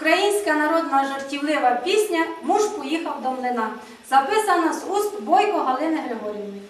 Українська народна жартівлива пісня Муж поїхав до млина, записана з уст Бойко Галини Григорівни.